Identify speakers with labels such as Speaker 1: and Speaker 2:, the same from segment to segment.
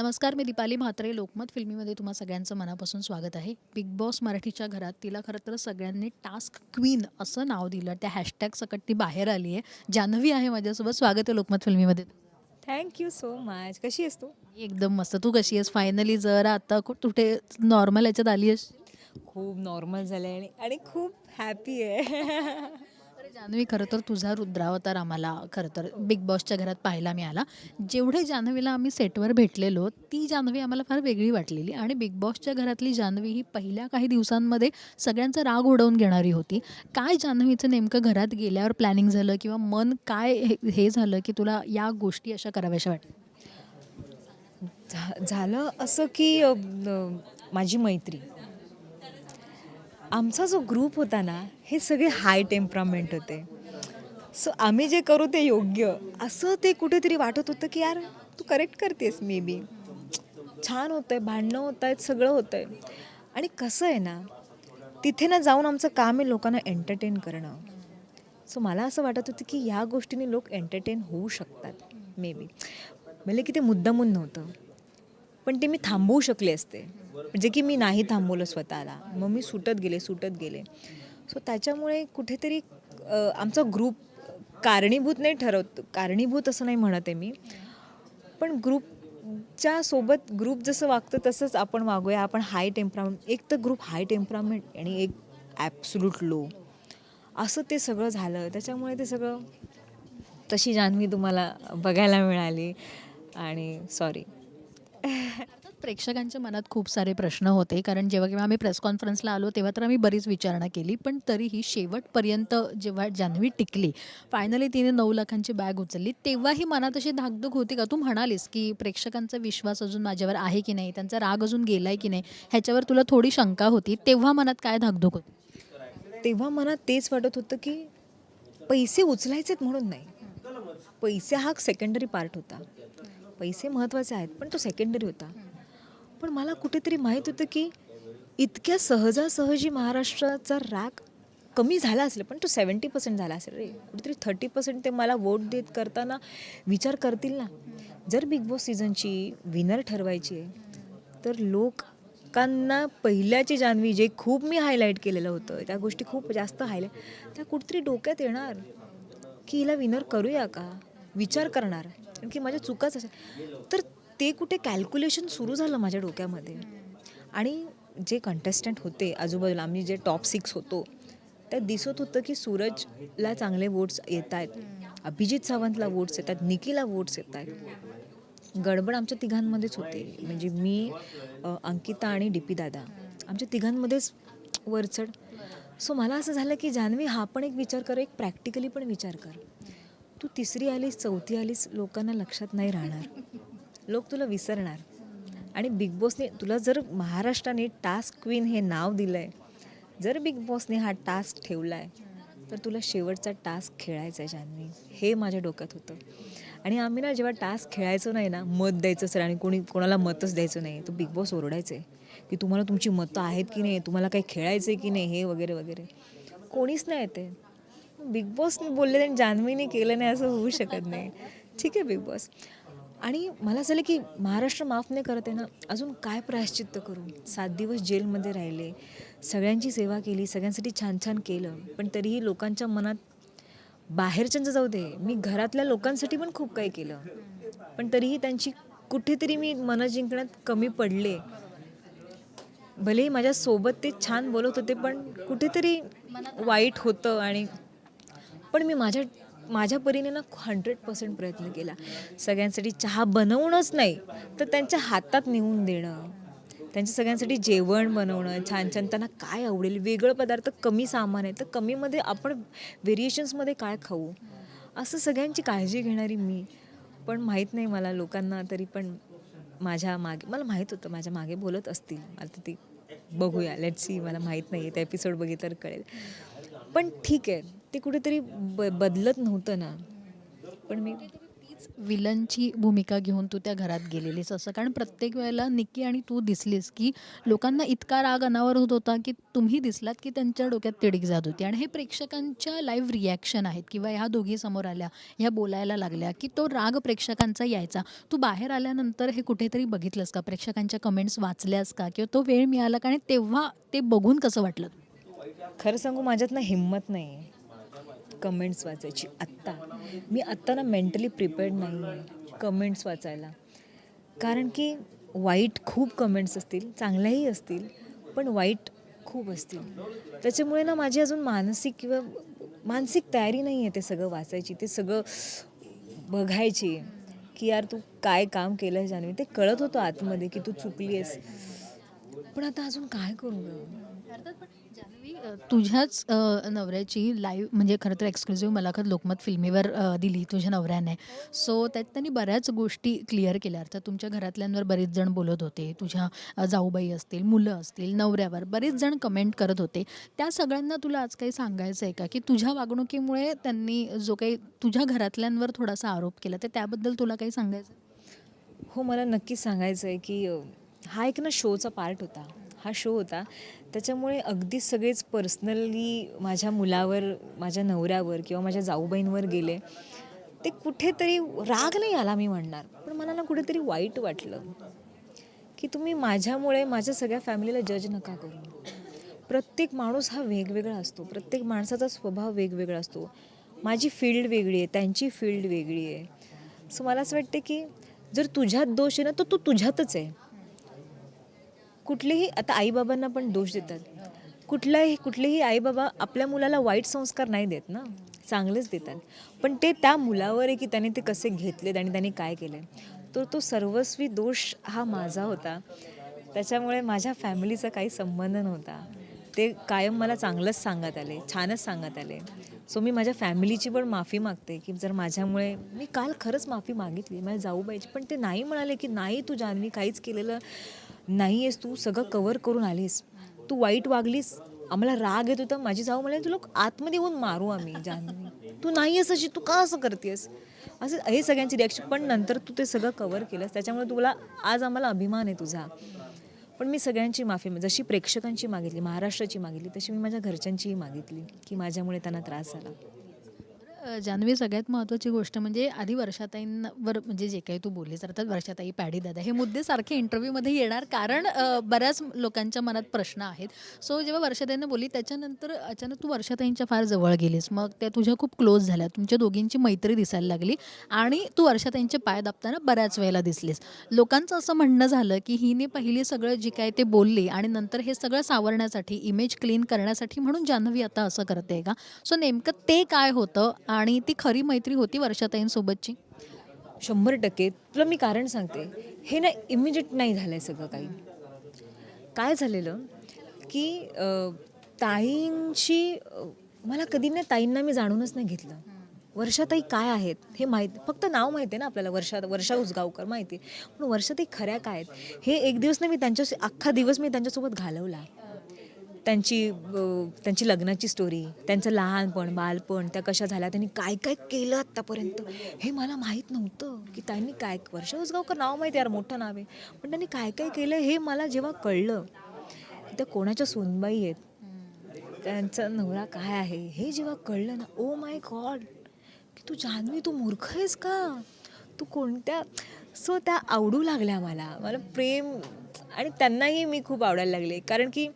Speaker 1: नमस्कार मी दीपाली म्हात्रे. लोकमत फिल्मीमध्ये तुम्हा सगळ्यांचं मनापासून स्वागत आहे. बिग बॉस मराठीच्या घरात तिला खरं तर सगळ्यांनी टास्क क्वीन असं नाव दिलं. त्या हॅशटॅग सकट ती बाहेर आली आहे. जान्हवी आहे माझ्यासोबत. स्वागत आहे लोकमत फिल्मीमध्ये.
Speaker 2: थँक्यू सो मच कशी आहेस तू?
Speaker 1: एकदम मस्त. तू कशी आहेस? फायनली जरा आता कुठे नॉर्मल याच्यात आली आहेस?
Speaker 2: खूप नॉर्मल झालं आहे आणि आणि खूप हॅपी आहे.
Speaker 1: जान्हवी खरं तर तुझा रुद्रावतार आम्हाला खरं तर बिग बॉसच्या घरात पाहायला मिळाला. जेवढे जान्हवीला आम्ही सेटवर भेटलेलो ती जान्हवी आम्हाला फार वेगळी वाटलेली आणि बिग बॉसच्या घरातली जान्हवी ही पहिल्या काही दिवसांमध्ये सगळ्यांचा राग उडवून घेणारी होती. काय जान्हवीचं नेमकं घरात गेल्यावर प्लॅनिंग झालं किंवा मन काय हे- हे झालं की तुला या गोष्टी अशा कराव्याशा वाटत
Speaker 2: झा- झालं असं की माझी मैत्री. आमचा जो ग्रुप होता ना हे सगळे हाय टेम्परामेंट होते. सो आम्ही जे करू ते योग्य. असं ते कुठेतरी वाटत होतं की यार तू करेक्ट करतेस मे बी छान होतं आहे भांडणं होत आहेत सगळं होतं आहे आणि कसं आहे ना तिथे ना जाऊन आमचं काम आहे लोकांना एंटरटेन करणं. सो मला असं वाटत होतं की या गोष्टीने लोक एंटरटेन होऊ शकतात मे बी म्हणजे की ते मुद्दामून नव्हतं पण ते मी थांबवू शकले असते. म्हणजे की मी नाही थांबवलं स्वतःला. मग मी सुटत गेले सुटत गेले. सो त्याच्यामुळे कुठेतरी आमचा ग्रुप कारणीभूत नाही ठरवत कारणीभूत असं नाही म्हणत आहे मी. पण ग्रुपच्या सोबत ग्रुप जसं वागतं तसंच आपण वागूया. आपण हाय टेम्परामेंट एक तर ग्रुप हाय टेम्परामेंट आणि एक ॲब्सुलूट लो असं ते सगळं झालं. त्याच्यामुळे ते सगळं तशी जान्हवी तुम्हाला बघायला मिळाली. आणि सॉरी
Speaker 1: प्रेक्षकांच्या मनात खूप सारे प्रश्न होते. कारण जेव्हा केव्हा आम्ही प्रेस कॉन्फरन्सला आलो तेव्हा तर आम्ही बरीच विचारणा केली. पण तरीही शेवटपर्यंत जेव्हा जान्हवी टिकली फायनली तिने नऊ लाखांची बॅग उचलली तेव्हाही मनात अशी धाकधूक होती का? तू म्हणालीस की प्रेक्षकांचा विश्वास अजून माझ्यावर आहे की नाही? त्यांचा राग अजून गेलाय की नाही? ह्याच्यावर तुला थोडी शंका होती. तेव्हा मनात काय धाकधूक होती?
Speaker 2: तेव्हा मनात तेच वाटत होतं की पैसे उचलायचेत म्हणून नाही. पैसे हा सेकंडरी पार्ट होता. पैसे महत्त्वाचे आहेत पण तो सेकंडरी होता. पण मला कुठेतरी माहीत होतं की इतक्या सहजासहजी महाराष्ट्राचा राग कमी झाला असेल पण तो सेवन्टी पर्सेंट झाला असेल रे. कुठेतरी थर्टी पर्सेंट ते मला वोट देत करताना विचार करतील ना. जर बिग बॉस सीझनची विनर ठरवायची आहे तर लोकांना पहिल्याची जान्हवी जे खूप मी हायलाईट केलेलं होतं त्या गोष्टी खूप जास्त हायलाईट त्या कुठेतरी डोक्यात येणार की हिला विनर करूया का? विचार करणार. कारण की माझ्या चुकाच असेल. तर ते कुठे कॅल्क्युलेशन सुरू झालं माझ्या डोक्यामध्ये. आणि जे कंटेस्टंट होते आजूबाजूला आम्ही जे टॉप सिक्स होतो त्यात दिसत होतं की सूरजला चांगले वोट्स येत आहेत. अभिजित सावंतला वोट्स येतात निकीला वोट्स येत आहेत. गडबड आमच्या तिघांमध्येच होते. म्हणजे मी अंकिता आणि डी पी दादा आमच्या तिघांमध्येच वरचढ. सो मला असं झालं की जान्हवी हा पण एक विचार कर एक प्रॅक्टिकली पण विचार कर. तू तिसरी आलीस चौथी आलीस लोकांना लक्षात नाही राहणार. लोक तुला विसरणार. आणि बिग बॉसने तुला जर महाराष्ट्राने टास्क क्वीन हे नाव दिलं आहे जर बिग बॉसने हा टास्क ठेवला आहे तर तुला शेवटचा टास्क खेळायचा आहे जान्हवी हे माझ्या डोक्यात होतं. आणि आम्ही ना जेव्हा टास्क खेळायचो नाही ना मत द्यायचं सर आणि कोणी कोणाला मतच द्यायचं नाही. तो बिग बॉस ओरडायचं आहे की तुम्हाला तुमची मतं आहेत की नाही तुम्हाला काही खेळायचं आहे की नाही हे वगैरे वगैरे. कोणीच नाही येते. बिग बॉसने बोलले आणि जान्हवीने केलं नाही असं होऊ शकत नाही. ठीक आहे बिग बॉस. आणि मला झालं की महाराष्ट्र माफ नाही करत आहे ना अजून काय प्रायश्चित्त करू? सात दिवस जेलमध्ये राहिले सगळ्यांची सेवा केली सगळ्यांसाठी छान छान केलं पण तरीही लोकांच्या मनात बाहेरच्यांचं जाऊ दे मी घरातल्या लोकांसाठी पण खूप काही केलं. पण तरीही त्यांची कुठेतरी मी मनं जिंकण्यात कमी पडले. भलेही माझ्यासोबत ते छान बोलत होते पण कुठेतरी वाईट होतं आणि पण मी माझ्या माझ्या परीने ना हंड्रेड पर्सेंट प्रयत्न केला. सगळ्यांसाठी चहा बनवणंच नाही तर त्यांच्या हातात नेऊन देणं त्यांच्या सगळ्यांसाठी जेवण बनवणं छान छान त्यांना काय आवडेल वेगळं पदार्थ कमी सामान आहे तर कमीमध्ये आपण व्हेरिएशन्समध्ये काय खाऊ? असं सगळ्यांची काळजी घेणारी मी. पण माहीत नाही मला लोकांना तरी पण माझ्या मागे मला माहीत होतं माझ्या मागे बोलत असतील. आता ती बघूया. लेट सी मला माहीत नाही आहे त्या एपिसोड बघितल्यावर कळेल. पण ठीक आहे. ते कुठेतरी ब बदलत नव्हतं ना. पण मी
Speaker 1: तीच विलनची भूमिका घेऊन तू त्या घरात गेलेलीस असं. कारण प्रत्येक वेळेला निक्की आणि तू दिसलीस की लोकांना इतका राग अनावर होत होता की तुम्ही दिसलात की त्यांच्या डोक्यात तिडीक जात होती. आणि हे प्रेक्षकांच्या लाईव्ह रिॲक्शन आहेत किंवा ह्या दोघी समोर आल्या ह्या बोलायला लागल्या की तो राग प्रेक्षकांचा यायचा. तू बाहेर आल्यानंतर हे कुठेतरी बघितलंस का? प्रेक्षकांच्या कमेंट्स वाचल्यास का? किंवा तो वेळ मिळाला का? आणि तेव्हा ते बघून कसं वाटलं?
Speaker 2: खरं सांगू माझ्यात ना हिंमत नाही आहे कमेंट्स वाचायची. आत्ता. मी आत्ता ना मेंटली प्रिपेअर्ड नाही आहे कमेंट्स वाचायला. कारण की वाईट खूप कमेंट्स असतील चांगल्याही असतील पण वाईट खूप असतील. त्याच्यामुळे ना माझी अजून मानसिक किंवा मानसिक तयारी नाही आहे ते सगळं वाचायची ते सगळं बघायची की यार तू काय काम केलं आहे जाणवी ते कळत होतं आतमध्ये की तू चुकली आहेस पण आता अजून काय करू गं?
Speaker 1: अर्थात तुझ्याच नवऱ्याची लाईव्ह म्हणजे खरं तर एक्सक्लुझिव्ह मुलाखत लोकमत फिल्मीवर दिली तुझ्या नवऱ्याने. सो त्यात त्यांनी बऱ्याच गोष्टी क्लिअर केल्या. अर्थात तुमच्या घरातल्यांवर बरेच जण बोलत होते. तुझ्या जाऊबाई असतील मुलं असतील नवऱ्यावर बरेच जण कमेंट करत होते. त्या सगळ्यांना तुला आज काही सांगायचं आहे का? की तुझ्या वागणुकीमुळे त्यांनी जो काही तुझ्या घरातल्यांवर थोडासा आरोप केला तर त्याबद्दल तुला काही सांगायचं
Speaker 2: हो मला नक्कीच सांगायचं आहे की हा एक ना शोचा पार्ट होता. हा शो होता. त्याच्यामुळे अगदी सगळेच पर्सनली माझ्या मुलावर माझ्या नवऱ्यावर किंवा माझ्या जाऊबाईंवर गेले. ते कुठेतरी राग नाही आला मी म्हणणार. पण मला ना कुठेतरी वाईट वाटलं की तुम्ही माझ्यामुळे माझ्या सगळ्या फॅमिलीला जज नका करू. प्रत्येक माणूस हा वेगवेगळा असतो. प्रत्येक माणसाचा स्वभाव वेगवेगळा असतो. माझी फील्ड वेगळी आहे त्यांची फील्ड वेगळी आहे. सो मला असं वाटतं की जर तुझ्यात दोष आहे ना तर तो तुझ्यातच आहे. कुठलेही आता आईबाबांना पण दोष देतात. कुठलाही कुठलेही आईबाबा आपल्या मुलाला वाईट संस्कार नाही देत ना. चांगलेच देतात. पण ते त्या मुलावर आहे की त्याने ते कसे घेतलेत आणि त्याने काय केलं तर तो सर्वस्वी दोष हा माझा होता. त्याच्यामुळे माझ्या फॅमिलीचा काही संबंध नव्हता. ते कायम मला चांगलंच सांगत आले छानच सांगत आले. सो मी माझ्या फॅमिलीची पण माफी मागते की जर माझ्यामुळे मी काल खरंच माफी मागितली माझ्या जाऊबाईची पण ते नाही म्हणाले की नाही तू जान्हवी काहीच केलेलं नाही आहेस तू सगळं कवर करून आलीस. तू वाईट वागलीस आम्हाला राग येत होता. माझी जाऊ म्हणाली तुला आतमध्ये येऊन मारू आम्ही जान्हवी तू नाही आहेस अशी तू का असं करतेस असं हे सगळ्यांची रिॲक्शन पण नंतर तू ते सगळं कवर केलंस. त्याच्यामुळे तुला आज आम्हाला अभिमान आहे तुझा. पण मी सगळ्यांची माफी जशी प्रेक्षकांची मागितली महाराष्ट्राची मागितली तशी मी माझ्या घरच्यांचीही मागितली की माझ्यामुळे त्यांना त्रास झाला.
Speaker 1: अ, जान्हवी सगळ्यात महत्त्वाची गोष्ट म्हणजे आधी वर्षाताईंवर म्हणजे जे काही तू बोललीस अर्थात वर्षाताई पॅडी दादा हे मुद्दे सारखे इंटरव्ह्यूमध्ये येणार कारण अ, बऱ्याच लोकांच्या मनात प्रश्न आहेत. सो जेव्हा वर्षाताईंना बोलली त्याच्यानंतर अचानक तू वर्षाताईंच्या फार जवळ गेलीस. मग त्या तुझ्या खूप क्लोज झाल्या. तुमच्या दोघींची मैत्री दिसायला लागली आणि तू वर्षाताईंचे पाय दाबताना बऱ्याच वेळेला दिसलीस. लोकांचं असं म्हणणं झालं की हिने पहिली सगळं जे काय ते बोलली आणि नंतर हे सगळं सावरण्यासाठी इमेज क्लीन करण्यासाठी म्हणून जान्हवी आता असं करते का? सो नेमकं ते काय होतं आणि ती खरी मैत्री होती वर्षाताईंसोबतची?
Speaker 2: शंभर टक्के. तुला मी कारण सांगते. हे ना इमिजिएट नाही झालं आहे सगळं काही. काय झालेलं? की ताईंशी ताईंची मला कधी ना ताईंना मी जाणूनच नाही घेतलं. वर्षाताई काय आहेत हे माहीत फक्त नाव माहिती आहे ना आपल्याला वर्षा वर्षा उसगावकर माहिती आहे. पण वर्षाताई खऱ्या काय आहेत? हे एक दिवस ना मी त्यांच्या अख्खा दिवस मी त्यांच्यासोबत घालवला. त्यांची त्यांची लग्नाची स्टोरी त्यांचं लहानपण बालपण त्या कशा झाल्या त्यांनी काय काय केलं आत्तापर्यंत हे मला माहीत नव्हतं की त्यांनी काय वर्षा उसगावकर नाव माहिती यार मोठं नाव आहे. पण त्यांनी काय काय केलं हे मला जेव्हा कळलं त्या कोणाच्या सोनबाई आहेत त्यांचा नवरा काय आहे हे जेव्हा कळलं ना ओ माय गॉड की तू जान्हवी तू मूर्ख आहेस का? तू कोणत्या सो त्या आवडू लागल्या मला. मला प्रेम आणि त्यांनाही मी खूप आवडायला लागले. कारण की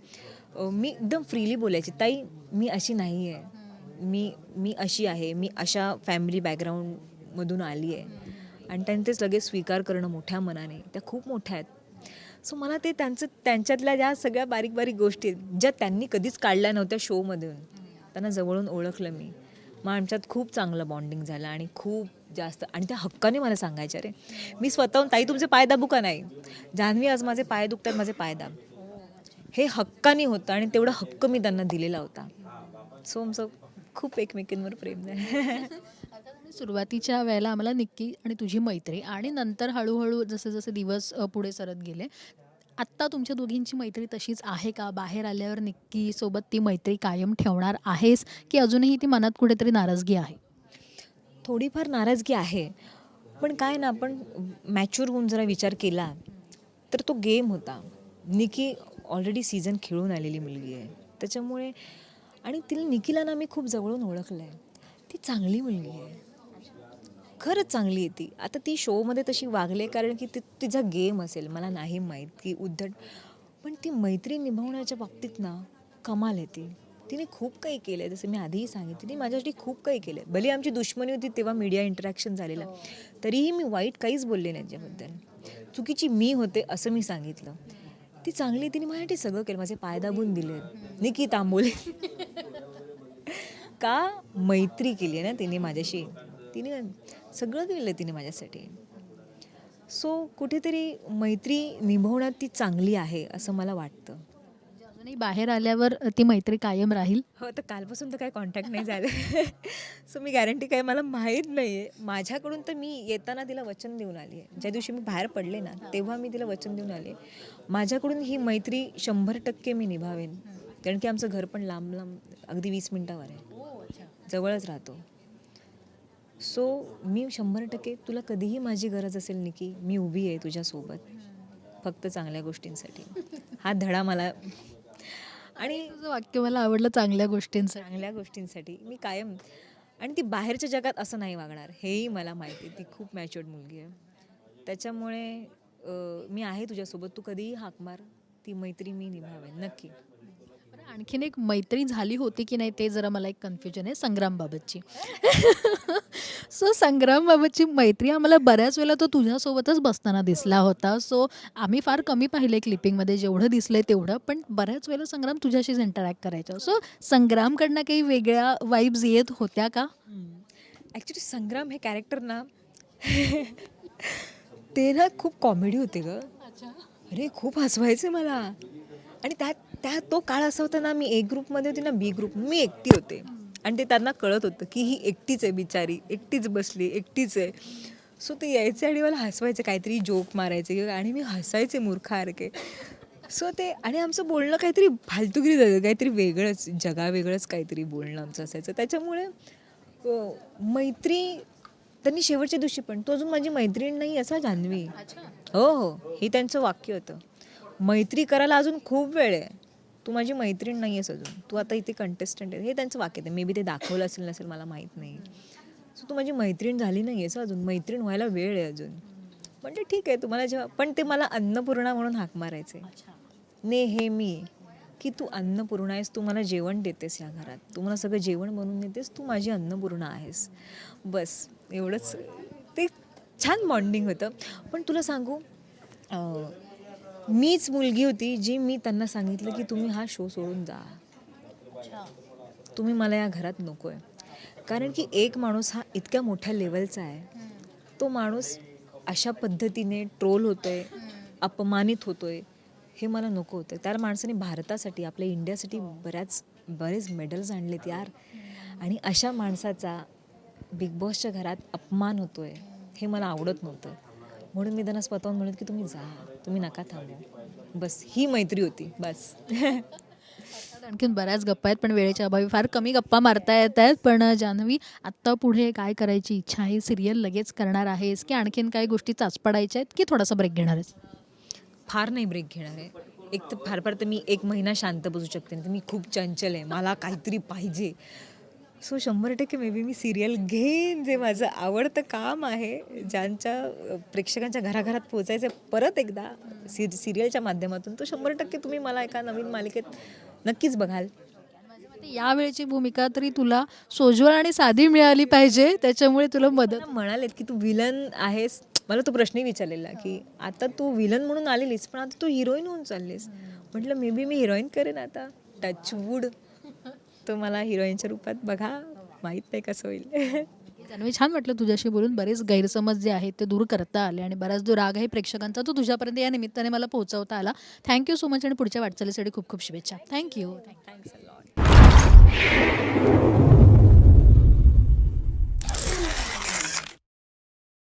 Speaker 2: मी एकदम फ्रीली बोलायची. ताई मी अशी नाही आहे मी मी अशी आहे. मी अशा फॅमिली बॅकग्राऊंडमधून आली आहे. आणि त्यांनी तेच लगेच स्वीकार करणं मोठ्या मनाने. त्या खूप मोठ्या आहेत. सो मला ते त्यांचं त्यांच्यातल्या ज्या सगळ्या बारीक बारीक गोष्टी आहेत ज्या त्यांनी कधीच काढल्या नव्हत्या शोमधून त्यांना जवळून ओळखलं मी. मग आमच्यात खूप चांगलं बॉन्डिंग झालं आणि खूप जास्त आणि त्या हक्काने मला सांगायच्या रे मी स्वतःहून ताई तुमचे पाय दाबू का नाही? जान्हवी आज माझे पाय दुखतात माझे पाय दाब. हे हक्काने होतं आणि तेवढा हक्क मी त्यांना दिलेला होता. सो आमचं खूप एकमेकींवर प्रेम आहे
Speaker 1: सुरुवातीच्या वेळेला आम्हाला निक्की आणि तुझी मैत्री आणि नंतर हळूहळू जसे जसे दिवस पुढे सरत गेले आत्ता तुमच्या दोघींची मैत्री तशीच आहे का? बाहेर आल्यावर निक्की सोबत ती मैत्री कायम ठेवणार आहेस की अजूनही ती मनात कुठेतरी नाराजगी आहे?
Speaker 2: थोडीफार नाराजगी आहे. पण काय ना आपण मॅच्युअर होऊन जरा विचार केला तर तो गेम होता. निकी ऑलरेडी सीझन खेळून आलेली मुलगी आहे. त्याच्यामुळे आणि तिला निकिलाना आम्ही मी खूप जवळून ओळखलं आहे ती चांगली मुलगी आहे. खरंच चांगली आहे ती. आता ती शोमध्ये तशी वागले कारण की ती तिचा गेम असेल मला नाही माहीत. की उद्धट पण ती मैत्री निभावण्याच्या बाबतीत ना कमाल आहे ती. तिने खूप काही केलं आहे जसं मी आधीही सांगितलं तिने माझ्यासाठी खूप काही केलं आहे भले आमची दुश्मनी होती तेव्हा मीडिया इंटरॅक्शन झालेलं. तरीही मी वाईट काहीच बोलले नाही त्याच्याबद्दल चुकीची मी होते असं मी सांगितलं. ती चांगली तिने माझ्यासाठी सगळं केलं. माझे पाय दाबून दिले. निकी तांबोले का मैत्री केली आहे ना तिने माझ्याशी? तिने सगळं केलं तिने माझ्यासाठी. सो कुठेतरी मैत्री निभवण्यात ती चांगली आहे असं मला वाटतं.
Speaker 1: अजूनही बाहेर आल्यावर ती मैत्री कायम राहील?
Speaker 2: हो तर कालपासून तर काही कॉन्टॅक्ट नाही झालं. सो मी गॅरंटी काय मला माहीत नाही आहे माझ्याकडून तर मी येताना तिला वचन देऊन आली आहे. ज्या दिवशी मी बाहेर पडले ना तेव्हा मी तिला वचन देऊन आले माझ्याकडून ही मैत्री शंभर टक्के मी निभावेन. कारण की आमचं घर पण लांब लांब अगदी वीस मिनटावर आहे. जवळच राहतो. सो मी शंभर टक्के तुला कधीही माझी गरज असेल निकी मी उभी आहे तुझ्यासोबत. फक्त चांगल्या गोष्टींसाठी. हा धडा मला आणि
Speaker 1: तुझं वाक्य मला आवडलं चांगल्या गोष्टींसाठी.
Speaker 2: चांगल्या गोष्टींसाठी. मी कायम आणि ती बाहेरच्या जगात असं नाही वागणार हेही मला माहिती आहे. ती खूप मॅच्युअर्ड मुलगी आहे. त्याच्यामुळे मी आहे तुझ्यासोबत. तू कधीही हाक मार. ती मैत्री मी निभावेन नक्की.
Speaker 1: आणखीन एक मैत्री झाली होती की नाही ते जरा मला एक कन्फ्युजन आहे संग्रामबाबतची. सो संग्रामबाबतची मैत्री आम्हाला बऱ्याच वेळेला तो तुझ्यासोबतच बसताना दिसला होता. सो आम्ही फार कमी पाहिले क्लिपिंगमध्ये जेवढं दिसलंय तेवढं पण बऱ्याच वेळेला संग्राम तुझ्याशीच इंटरॅक्ट करायचा. सो संग्रामकडनं काही वेगळ्या वाईब्स येत होत्या का?
Speaker 2: ॲक्च्युली संग्राम हे कॅरेक्टर ना ते ना खूप कॉमेडी होते ग. अरे खूप हसवायचे मला. आणि त्यात त्यात तो काळ असा होता ना मी ए ग्रुपमध्ये होती ना बी ग्रुप मी एकटी होते. आणि ते त्यांना कळत होतं की ही एकटीच आहे बिचारी. एकटीच बसली एकटीच आहे. सो ते यायचे आणि मला हसवायचे. काहीतरी जोक मारायचे. किंवा आणि मी हसायचे मूर्खासारखे सो ते आणि आमचं बोलणं काहीतरी फालतुगिरी जायचं काहीतरी वेगळंच जगावेगळंच काहीतरी बोलणं आमचं असायचं. त्याच्यामुळे मैत्री त्यांनी शेवटच्या दिवशी पण तो अजून माझी मैत्रीण नाही असा जान्हवी. हो हो. हे त्यांचं वाक्य होतं. मैत्री करायला अजून खूप वेळ आहे. तू माझी मैत्रीण नाही आहेस अजून. तू आता इथे कंटेस्टंट आहे हे त्यांचं वाक्य आहे. मे बी ते दाखवलं असेल नसेल मला माहीत नाही. सो तू माझी मैत्रीण झाली नाही आहेस अजून. मैत्रीण व्हायला वेळ आहे अजून. म्हणजे ठीक आहे. तुम्हाला जेव्हा पण ते मला अन्नपूर्णा म्हणून हाक मारायचे. ने हे मी. की तू अन्नपूर्णा आहेस तू मला जेवण देतेस या घरात. तू मला सगळं जेवण बनवून देतेस तू माझी अन्नपूर्णा आहेस. बस. एवढंच. ते छान बॉन्डिंग होतं. पण तुला सांगू मीच मुलगी होती जी मी त्यांना सांगितलं की तुम्ही हा शो सोडून जा. तुम्ही मला या घरात नको आहे कारण की एक माणूस हा इतक्या मोठ्या लेवलचा आहे. तो माणूस अशा पद्धतीने ट्रोल होतोय अपमानित होतोय हे मला नको होतं त्या माणसाने भारतासाठी आपल्या इंडियासाठी बऱ्याच बरेच मेडल्स आणलेत यार. आणि अशा माणसाचा बिग बॉसच्या घरात अपमान होतोय हे मला आवडत नव्हतं. म्हणून मी त्यांना स्वतःहून म्हणत की तुम्ही जा तुम्ही नका थांबू. बस ही मैत्री होती बस.
Speaker 1: आणखीन बऱ्याच गप्पा आहेत पण वेळेच्या अभावी फार कमी गप्पा मारता येत आहेत. पण जान्हवी आत्ता पुढे काय करायची इच्छा आहे? सिरियल लगेच करणार आहेस की आणखीन काही गोष्टी चाचपडायच्या आहेत की थोडासा ब्रेक घेणार आहेस?
Speaker 2: फार नाही ब्रेक घेणार आहे. एक तर फार फार तर मी एक महिना शांत बसू शकते तर मी खूप चंचल आहे. मला काहीतरी पाहिजे. सो शंभर टक्के मे बी मी सिरियल घेईन. जे माझं आवडतं काम आहे ज्यांच्या प्रेक्षकांच्या घराघरात पोचायचं परत एकदा सि सिरियलच्या माध्यमातून तो शंभर टक्के तुम्ही मला एका नवीन मालिकेत नक्कीच बघाल.
Speaker 1: मते यावेळची भूमिका तरी तुला सोज्वळ आणि साधी मिळाली पाहिजे त्याच्यामुळे तुला मदत
Speaker 2: म्हणालेत की तू विलन आहेस. मला तो प्रश्नही विचारलेला की आता तू विलन म्हणून आलेलीस पण आता तू हिरोईन होऊन चाललीस. म्हटलं मे बी मी हिरोईन करेन आता. टचवूड तो मला हिरोईनच्या रूपात बघा. माहीत नाही कसं होईल.
Speaker 1: जान्हवी छान वाटलं तुझ्याशी बोलून. बरेच गैरसमज जे आहेत ते दूर करता आले आणि बराच जो राग आहे प्रेक्षकांचा तो तुझ्यापर्यंत या निमित्ताने मला पोहोचवता आला. थँक्यू सो मच आणि पुढच्या वाटचालीसाठी खूप खूप शुभेच्छा. Thank you
Speaker 2: lot